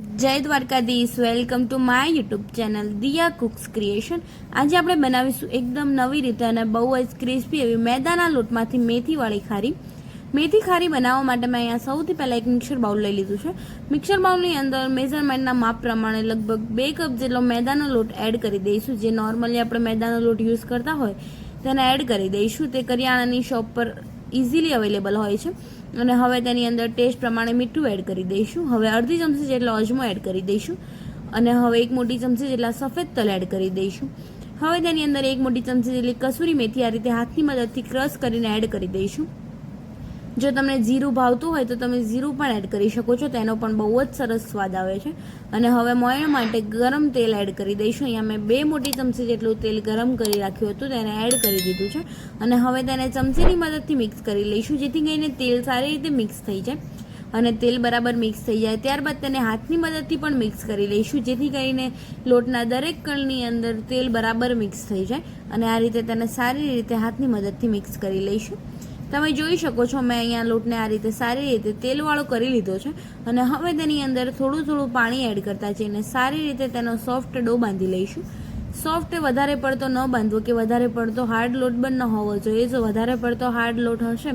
જય Dwarkadhish. Welcome to my YouTube channel Diya cooks creation આજે આપણે બનાવીશું એકદમ નવી રીતે અને બહુ જ ક્રિસ્પી એવી મેદાના લોટમાંથી મેથીવાળી ખારી. મેથી ખારી બનાવવા માટે મેં અહીંયા સૌથી પહેલાં એક મિક્સર બાઉલ લઈ લીધું છે. મિક્સર બાઉલની અંદર મેઝરમેન્ટના માપ પ્રમાણે લગભગ બે કપ જેટલો મેદાનો લોટ એડ કરી દઈશું. જે નોર્મલી આપણે મેદાનો લોટ યુઝ કરતા હોય તેને એડ કરી દઈશું. તે કરિયાણાની શોપ પર ઇઝીલી અવેલેબલ હોય છે. અને હવે તેની અંદર ટેસ્ટ પ્રમાણે મીઠું એડ કરી દઈશું. હવે અડધી ચમચી જેટલો અજમો એડ કરી દઈશું. અને હવે એક મોટી ચમચી જેટલા સફેદ તલ એડ કરી દઈશું. હવે તેની અંદર એક મોટી ચમચી જેટલી કસૂરી મેથી આ રીતે હાથની મદદથી ક્રશ કરીને એડ કરી દઈશું. જો તમને જીરું ભાવતું હોય તો તમે જીરું પણ એડ કરી શકો છો. તેનો પણ બહુ જ સરસ સ્વાદ આવે છે. અને હવે મોયણ માટે ગરમ તેલ એડ કરી દઈશું. અહીંયા મેં બે મોટી ચમચી જેટલું તેલ ગરમ કરી રાખ્યું હતું. તેને એડ કરી દીધું છે. અને હવે તેને ચમચીની મદદથી મિક્સ કરી લઈશું, જેથી કરીને તેલ સારી રીતે મિક્સ થઈ જાય. અને તેલ બરાબર મિક્સ થઈ જાય. ત્યારબાદ તેને હાથની મદદથી પણ મિક્સ કરી લઈશું, જેથી કરીને લોટના દરેક કણની અંદર તેલ બરાબર મિક્સ થઈ જાય. અને આ રીતે તેને સારી રીતે હાથની મદદથી મિક્સ કરી લઈશું. તમે જોઈ શકો છો, મેં અહીંયા લોટને આ રીતે સારી રીતે તેલવાળો કરી લીધો છે અને હવે તેની અંદર થોડું થોડું પાણી એડ કરતા જઈને સારી રીતે તેનો સોફ્ટ ડો બાંધી લઈશું. સોફ્ટ વધારે પડતો ન બાંધવો કે વધારે પડતો હાર્ડ લોટ પણ ન હોવો જોઈએ. જો વધારે પડતો હાર્ડ લોટ હશે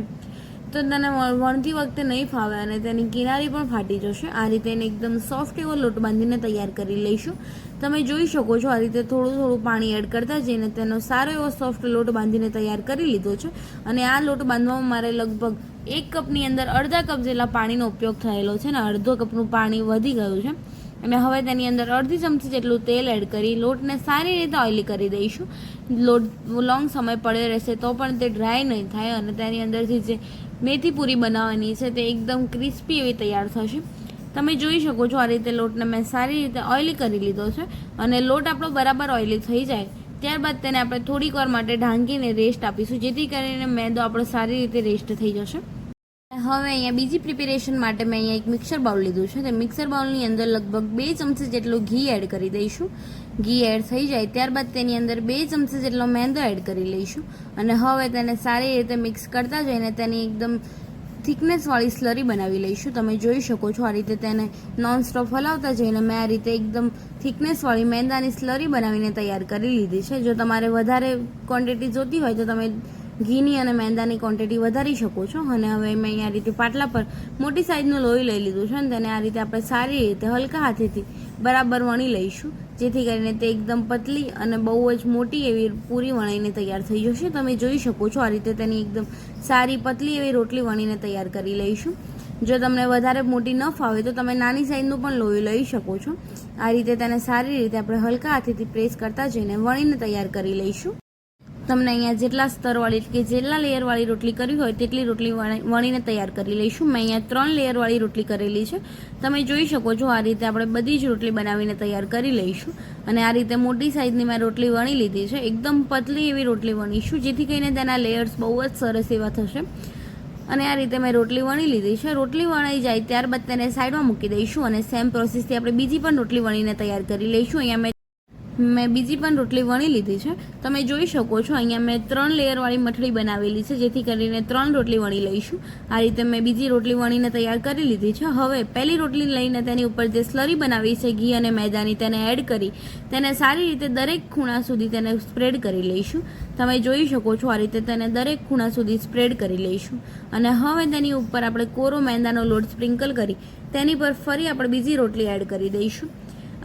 તો તેને વણતી વખતે નહીં ફાવે અને તેની કિનારી પણ ફાટી જશે. આ રીતે એને એકદમ સોફ્ટ એવો લોટ બાંધીને તૈયાર કરી લઈશું. તમે જોઈ શકો છો આ રીતે થોડું થોડું પાણી એડ કરતા જઈને તેનો સારો એવો સોફ્ટ લોટ બાંધીને તૈયાર કરી લીધો છે. અને આ લોટ બાંધવામાં મારે લગભગ એક કપની અંદર અડધા કપ જેટલા પાણીનો ઉપયોગ થયેલો છે ને અડધો કપનું પાણી વધી ગયું છે. અને હવે તેની અંદર અડધી ચમચી જેટલું તેલ એડ કરી લોટને સારી રીતે ઓઇલી કરી દઈશું. લોંગ સમય પડે રહેશે તો પણ તે ડ્રાય નહીં થાય અને તેની અંદરથી જે મેથી પૂરી બનાવવાની છે તે એકદમ ક્રિસ્પી એવી તૈયાર થશે. તમે જોઈ શકો છો આ રીતે લોટને મેં સારી રીતે ઓઇલી કરી લીધો છે અને લોટ આપણો બરાબર ઓઇલી થઈ જાય. ત્યારબાદ તેને આપણે થોડીક વાર માટે ઢાંકીને રેસ્ટ આપીશું, જેથી કરીને મેદો આપણો સારી રીતે રેસ્ટ થઈ જશે. હવે અહીંયા બીજી પ્રિપેરેશન માટે મેં અહીંયા એક મિક્સર બાઉલ લીધું છે. તે મિક્સર બાઉલની અંદર લગભગ બે ચમચી જેટલું ઘી એડ કરી દઈશું. ઘી એડ થઈ જાય, ત્યારબાદ તેની અંદર બે ચમચી જેટલો મેંદો એડ કરી લઈશું. અને હવે તેને સારી રીતે મિક્સ કરતા જઈને તેની એકદમ થિકનેસવાળી સ્લરી બનાવી લઈશું. તમે જોઈ શકો છો આ રીતે તેને નોન સ્ટોપ હલાવતા જઈને મેં આ રીતે એકદમ થિકનેસવાળી મેંદાની સ્લરી બનાવીને તૈયાર કરી લીધી છે. જો તમારે વધારે ક્વોન્ટિટી જોતી હોય તો તમે ઘીની અને મેંદાની ક્વોન્ટિટી વધારી શકો છો. અને હવે મેં અહીંયા રીતે પાટલા પર મોટી સાઇઝનું લોહી લઈ લીધું છે અને તેને આ રીતે આપણે સારી રીતે હલકા હાથેથી બરાબર વણી લઈશું. જેથી કરીને તે એકદમ પતલી અને બહુ જ મોટી એવી પૂરી વણીને તૈયાર થઈ જશે. તમે જોઈ શકો છો આ રીતે તેની એકદમ સારી પતલી એવી રોટલી વણીને તૈયાર કરી લઈશું. જો તમને વધારે મોટી ન ફાવે તો તમે નાની સાઈઝનું પણ લોહી લઈ શકો છો. આ રીતે તેને સારી રીતે આપણે હલકા હાથેથી પ્રેસ કરતા જઈને વણીને તૈયાર કરી લઈશું. તમને અહીંયા જેટલા સ્તરવાળી કે જેટલા લેયરવાળી રોટલી કરવી હોય તેટલી રોટલી વણી- વણીને તૈયાર કરી લઈશું. મેં અહીંયા ત્રણ લેયરવાળી રોટલી કરેલી છે. તમે જોઈ શકો છો આ રીતે આપણે બધી જ રોટલી બનાવીને તૈયાર કરી લઈશું. અને આ રીતે મોટી સાઇઝની મેં રોટલી વણી લીધી છે. એકદમ પતલી એવી રોટલી વણીશું, જેથી કરીને તેના લેયર્સ બહુ જ સરસ એવા થશે. અને આ રીતે મેં રોટલી વણી લીધી છે. રોટલી વણાઈ જાય ત્યારબાદ તેને સાઈડમાં મૂકી દઈશું અને સેમ પ્રોસેસથી આપણે બીજી પણ રોટલી વણીને તૈયાર કરી લઈશું. અહીંયા મેં મેં બીજી પણ રોટલી વણી લીધી છે. તમે જોઈ શકો છો, અહીંયા મેં ત્રણ લેયરવાળી મઠડી બનાવેલી છે, જેથી કરીને ત્રણ રોટલી વણી લઈશું. આ રીતે મેં બીજી રોટલી વણીને તૈયાર કરી લીધી છે. હવે પહેલી રોટલી લઈને તેની ઉપર જે સ્લરી બનાવી છે, ઘી અને મેદાની, તેને એડ કરી, તેને સારી રીતે દરેક ખૂણા સુધી તેને સ્પ્રેડ કરી લઈશું. તમે જોઈ શકો છો, આ રીતે તેને દરેક ખૂણા સુધી સ્પ્રેડ કરી લઈશું. અને હવે તેની ઉપર આપણે કોરો મેંદાનો લોટ સ્પ્રિંકલ કરી, તેની પર ફરી આપણે બીજી રોટલી એડ કરી દઈશું.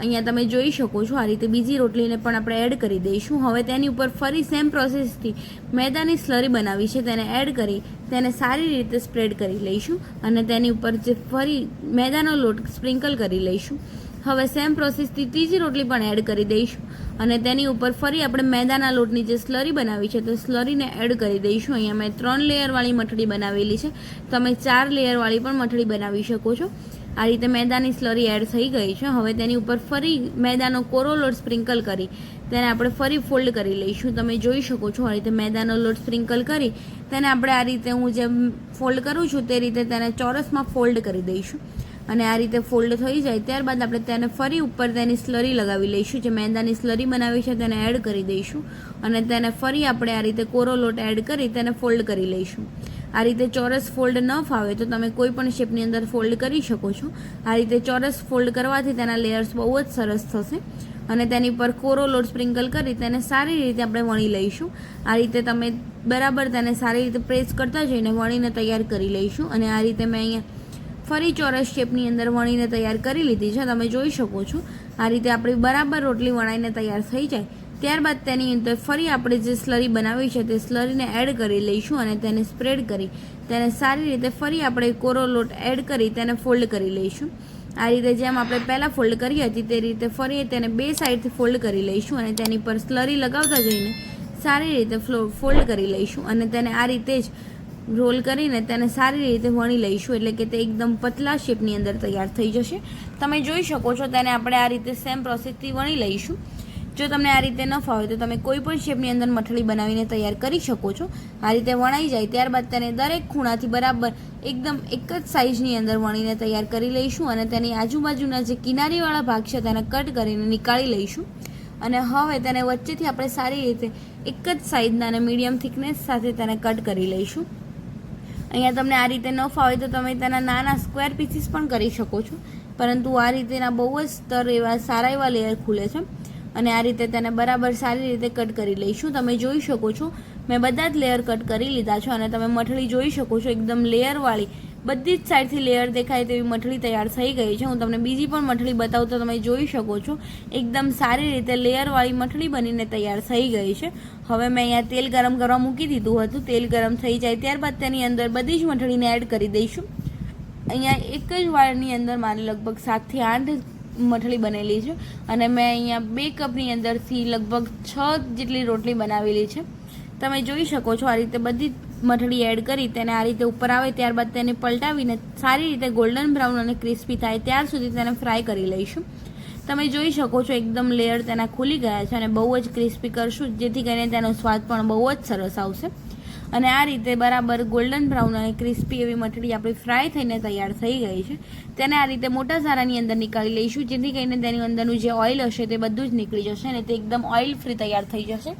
અહીંયા તમે જોઈ શકો છો, આ રીતે બીજી રોટલીને પણ આપણે એડ કરી દઈશું. હવે તેની ઉપર ફરી સેમ પ્રોસેસથી મેદાની સ્લરી બનાવી છે, તેને એડ કરી, તેને સારી રીતે સ્પ્રેડ કરી લઈશું અને તેની ઉપર જે ફરી મેદાનો લોટ સ્પ્રિંકલ કરી લઈશું. હવે સેમ પ્રોસેસથી ત્રીજી રોટલી પણ એડ કરી દઈશું અને તેની ઉપર ફરી આપણે મેદાના લોટની જે સ્લરી બનાવી છે, તે સ્લરીને એડ કરી દઈશું. અહીંયા મેં ત્રણ લેયરવાળી મઠડી બનાવેલી છે. તમે ચાર લેયરવાળી પણ મઠડી બનાવી શકો છો. આ રીતે મેદાની સ્લરી એડ થઈ ગઈ છે. હવે તેની ઉપર ફરી મેદાનો કોરો લોટ સ્પ્રિંકલ કરી, તેને આપણે ફરી ફોલ્ડ કરી લઈશું. તમે જોઈ શકો છો આ રીતે મેદાનો લોટ સ્પ્રિંકલ કરી, તેને આપણે આ રીતે હું જેમ ફોલ્ડ કરું છું તે રીતે તેને ચોરસમાં ફોલ્ડ કરી દઈશું. અને આ રીતે ફોલ્ડ થઈ જાય ત્યારબાદ આપણે તેને ફરી ઉપર તેની સ્લરી લગાવી લઈશું. જે મેંદાની સ્લરી બનાવી છે તેને એડ કરી દઈશું. અને તેને ફરી આપણે આ રીતે કોરો લોટ એડ કરી તેને ફોલ્ડ કરી લઈશું. આ રીતે ચોરસ ફોલ્ડ ન ફાવે તો તમે કોઈ પણ શેપની અંદર ફોલ્ડ કરી શકો છો. આ રીતે ચોરસ ફોલ્ડ કરવાથી તેના લેયર્સ બહુ જ સરસ થશે અને તેની પર કોરો લોટ સ્પ્રિંકલ કરી તેને સારી રીતે આપણે વણી લઈશું. આ રીતે તમે બરાબર તેને સારી રીતે પ્રેસ કરતા જઈને વણીને તૈયાર કરી લઈશું અને આ રીતે મેં અહીંયા ફરી ચોરસ શેપની અંદર વણીને તૈયાર કરી લીધી છે. તમે જોઈ શકો છો. આ રીતે આપણી બરાબર રોટલી વણાઈને તૈયાર થઈ જાય. ત્યારબાદ તેની અંદર ફરી આપણે જે સ્લરી બનાવી છે, તે સ્લરીને એડ કરી લઈશું અને તેને સ્પ્રેડ કરી, તેને સારી રીતે ફરી આપણે કોરો લોટ એડ કરી તેને ફોલ્ડ કરી લઈશું. આ રીતે જેમ આપણે પહેલાં ફોલ્ડ કરી હતી, તે રીતે ફરી તેને બે સાઈડથી ફોલ્ડ કરી લઈશું અને તેની પર સ્લરી લગાવતા જઈને સારી રીતે ફ્લો ફોલ્ડ કરી લઈશું અને તેને આ રીતે જ રોલ કરીને તેને સારી રીતે વણી લઈશું, એટલે કે તે એકદમ પતલા શેપની અંદર તૈયાર થઈ જશે. તમે જોઈ શકો છો તેને આપણે આ રીતે સેમ પ્રોસેસથી વણી લઈશું. જો તમને આ રીતે ન ફાવે તો તમે કોઈ પણ શેપની અંદર મઠળી બનાવીને તૈયાર કરી શકો છો. આ રીતે વણાઈ જાય ત્યારબાદ તેને દરેક ખૂણાથી બરાબર એકદમ એક જ સાઇઝની અંદર વણીને તૈયાર કરી લઈશું અને તેની આજુબાજુના જે કિનારીવાળા ભાગ છે તેને કટ કરીને નીકાળી લઈશું. અને હવે તેને વચ્ચેથી આપણે સારી રીતે એક જ સાઇઝના અને મીડિયમ થિકનેસ સાથે તેને કટ કરી લઈશું. અહીંયા તમને આ રીતે ન ફાવે તો તમે તેના નાના સ્ક્વેર પીસીસ પણ કરી શકો છો. પરંતુ આ રીતેના બહુ જ સ્તર એવા સારા એવા લેયર ખુલે છે. અને આ રીતે તેને બરાબર સારી રીતે કટ કરી લઈશું તમે જોઈ શકો છો? મેં બધા જ લેયર કટ કરી લીધા છે અને તમે મઠળી જોઈ શકો છો, એકદમ લેયરવાળી બધી જ સાઈડથી લેયર દેખાય તેવી મઠળી તૈયાર થઈ ગઈ છે. હું તમને બીજી પણ મઠળી બતાવું તો તમે જોઈ શકો છો. એકદમ સારી રીતે લેયરવાળી મઠળી બનીને તૈયાર થઈ ગઈ છે. હવે મેં અહીંયા તેલ ગરમ કરવા મૂકી દીધું હતું. તેલ ગરમ થઈ જાય ત્યારબાદ તેની અંદર બધી જ મઠળીને એડ કરી દઈશું. અહીંયા એક જ વાળની અંદર મારે લગભગ સાતથી આઠ મઠળી બનેલી છે. અને મેં અહીંયા બે કપની અંદરથી લગભગ છ જેટલી રોટલી બનાવેલી છે. તમે જોઈ શકો છો આ રીતે બધી મઠળી એડ કરી તેને આ રીતે ઉપર આવે ત્યારબાદ તેને પલટાવીને સારી રીતે ગોલ્ડન બ્રાઉન અને ક્રિસ્પી થાય ત્યાર સુધી તેને ફ્રાય કરી લઈશું. તમે જોઈ શકો છો એકદમ લેયર તેના ખુલી ગયા છે અને બહુ જ ક્રિસ્પી કરશું, જેથી કરીને તેનો સ્વાદ પણ બહુ જ સરસ આવશે. અને આ રીતે બરાબર ગોલ્ડન બ્રાઉન અને ક્રિસ્પી એવી મઠડી આપણી ફ્રાય થઈને તૈયાર થઈ ગઈ છે. તેને આ રીતે મોટા સારાની અંદર નીકાળી લઈશું, જેથી કરીને તેની અંદરનું જે ઓઇલ હશે તે બધું જ નીકળી જશે અને તે એકદમ ઓઇલ ફ્રી તૈયાર થઈ જશે.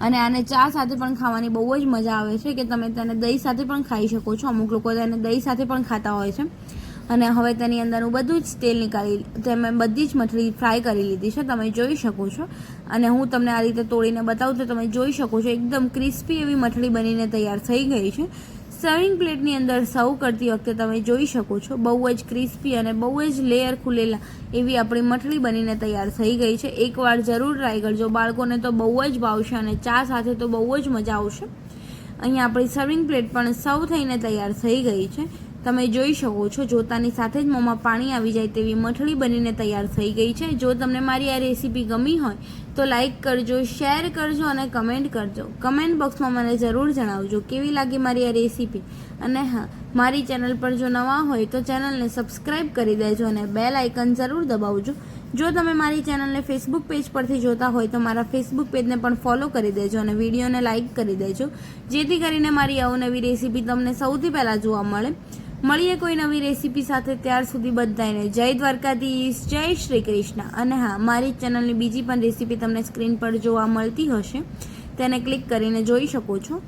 અને આને ચા સાથે પણ ખાવાની બહુ જ મજા આવે છે કે તમે તેને દહીં સાથે પણ ખાઈ શકો છો. અમુક લોકો તેને દહીં સાથે પણ ખાતા હોય છે. અને હવે તેની અંદરનું બધું જ તેલ નીકાળી તે મેં બધી જ મઠળી ફ્રાય કરી લીધી છે, તમે જોઈ શકો છો. અને હું તમને આ રીતે તોડીને બતાવું તો તમે જોઈ શકો છો, એકદમ ક્રિસ્પી એવી મઠળી બનીને તૈયાર થઈ ગઈ છે. સર્વિંગ પ્લેટની અંદર સર્વ કરતી વખતે તમે જોઈ શકો છો, બહુ જ ક્રિસ્પી અને બહુ જ લેયર ખુલેલા એવી આપણી મઠળી બનીને તૈયાર થઈ ગઈ છે. એકવાર જરૂર ટ્રાય કરજો, બાળકોને તો બહુ જ ભાવશે અને ચા સાથે તો બહુ જ મજા આવશે. અહીંયા આપણી સર્વિંગ પ્લેટ પણ સર્વ થઈને તૈયાર થઈ ગઈ છે. તમે જોઈ શકો છો, જોતાની સાથે જ મોંમાં પાણી આવી જાય તેવી મઠળી બનીને તૈયાર થઈ ગઈ છે. જો તમને મારી આ રેસીપી ગમી હોય, તો લાઈક કરજો શેર કરજો અને કમેન્ટ કરજો. કમેન્ટ બોક્સમાં મને જરૂર જણાવજો કેવી લાગી મારી આ રેસીપી. અને હા, મારી ચેનલ પર જો નવા હોય, તો ચેનલને સબસ્ક્રાઈબ કરી દેજો અને બેલ આઇકન જરૂર દબાવજો. જો તમે મારી ચેનલને ફેસબુક પેજ પરથી જોતા હોય, તો મારા ફેસબુક પેજને પણ ફોલો કરી દેજો અને વિડીયોને લાઇક કરી દેજો. જેથી કરીને મારી અવનવી રેસીપી તમને સૌથી પહેલાં જોવા મળે. મળીએ કોઈ નવી રેસીપી સાથે ત્યાર સુધી બધાને જય દ્વારકાધીશ, જય શ્રી કૃષ્ણ. અને હા, મારી ચેનલની બીજી પણ રેસીપી તમને સ્ક્રીન પર જોવા મળતી હશે. તેને ક્લિક કરીને જોઈ શકો છો.